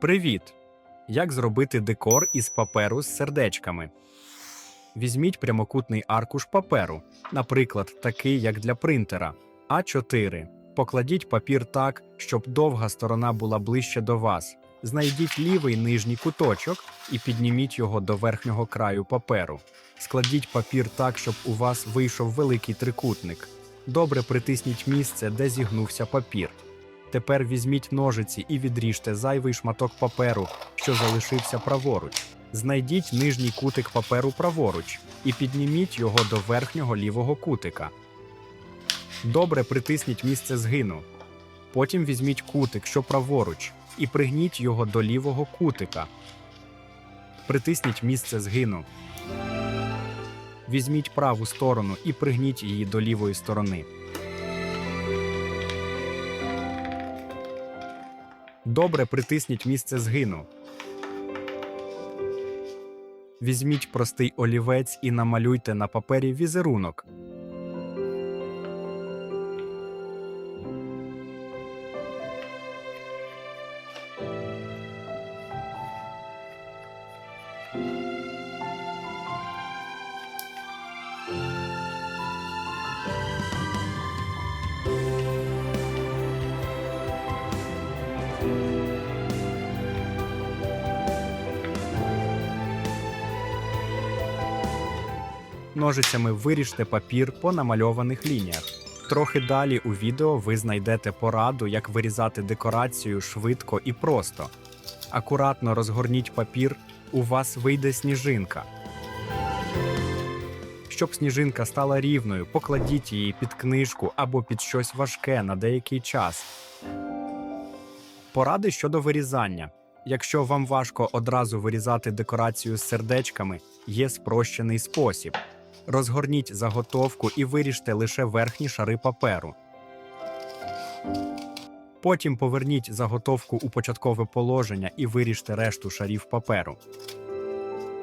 Привіт! Як зробити декор із паперу з сердечками? Візьміть прямокутний аркуш паперу, наприклад, такий, як для принтера А4. Покладіть папір так, щоб довга сторона була ближче до вас. Знайдіть лівий нижній куточок і підніміть його до верхнього краю паперу. Складіть папір так, щоб у вас вийшов великий трикутник. Добре притисніть місце, де зігнувся папір. Тепер візьміть ножиці і відріжте зайвий шматок паперу, що залишився праворуч. Знайдіть нижній кутик паперу праворуч і підніміть його до верхнього лівого кутика. Добре притисніть місце згину. Потім візьміть кутик, що праворуч, і пригніть його до лівого кутика. Притисніть місце згину. Візьміть праву сторону і пригніть її до лівої сторони. Добре притисніть місце згину. Візьміть простий олівець і намалюйте на папері візерунок. Ножицями виріжте папір по намальованих лініях. Трохи далі у відео ви знайдете пораду, як вирізати декорацію швидко і просто. Акуратно розгорніть папір, у вас вийде сніжинка. Щоб сніжинка стала рівною, покладіть її під книжку або під щось важке на деякий час. Поради щодо вирізання. Якщо вам важко одразу вирізати декорацію з сердечками, є спрощений спосіб. Розгорніть заготовку і виріжте лише верхні шари паперу. Потім поверніть заготовку у початкове положення і виріжте решту шарів паперу.